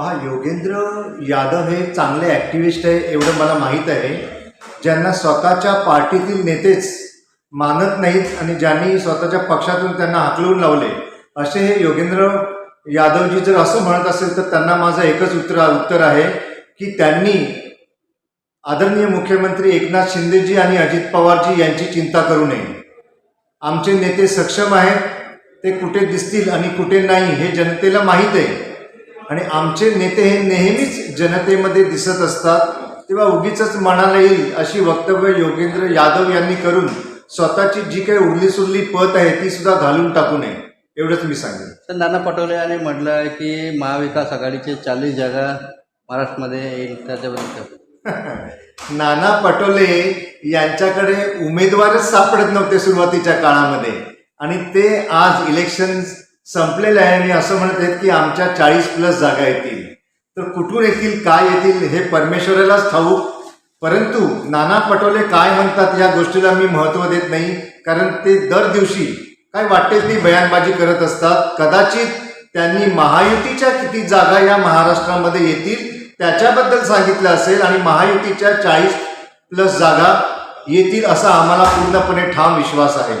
पहा योगेंद्र यादव हे चांगले ॲक्टिव्हिस्ट आहे एवढं मला माहीत आहे. ज्यांना स्वतःच्या पार्टीतील नेतेच मानत नाहीत आणि ज्यांनी स्वतःच्या पक्षातून त्यांना हाकलून लावले असे हे योगेंद्र यादवजी जर असं म्हणत असेल तर त्यांना माझं एकच उत्तर उत्तर आहे की त्यांनी आदरणीय मुख्यमंत्री एकनाथ शिंदेजी आणि अजित पवारजी यांची चिंता करू नये. आमचे नेते सक्षम आहेत ते कुठे दिसतील आणि कुठे नाही हे जनतेला माहीत आहे. आणि आमचे नेते हे नेहमीच जनतेमध्ये दिसत असतात. तेव्हा उगीच मनाला येईल अशी वक्तव्य योगेंद्र यादव यांनी करून स्वतःची जी काही उरली सुरली पत आहे ती सुद्धा घालून टाकू नये. एवढंच मी सांगेन. तर नाना पटोले यांनी म्हटलं आहे की महाविकास आघाडीचे चाळीस जागा महाराष्ट्रामध्ये येईल त्याच्याबद्दल नाना पटोले यांच्याकडे उमेदवारच सापडत नव्हते सुरुवातीच्या काळामध्ये. आणि ते आज इलेक्शन संपलेलं आहे आणि असं म्हणत आहेत की आमच्या चाळीस प्लस जागा येतील. तर कुठून येतील काय येतील हे परमेश्वरालाच ठाऊक. परंतु नाना पटोले काय म्हणतात या गोष्टीला मी महत्त्व देत नाही कारण ते दर दिवशी काय वाटेल ती बयानबाजी करत असतात. कदाचित त्यांनी महायुतीच्या किती जागा या महाराष्ट्रामध्ये येतील त्याच्याबद्दल सांगितलं असेल आणि महायुतीच्या चाळीस प्लस जागा येतील असा आम्हाला पूर्णपणे ठाम विश्वास आहे.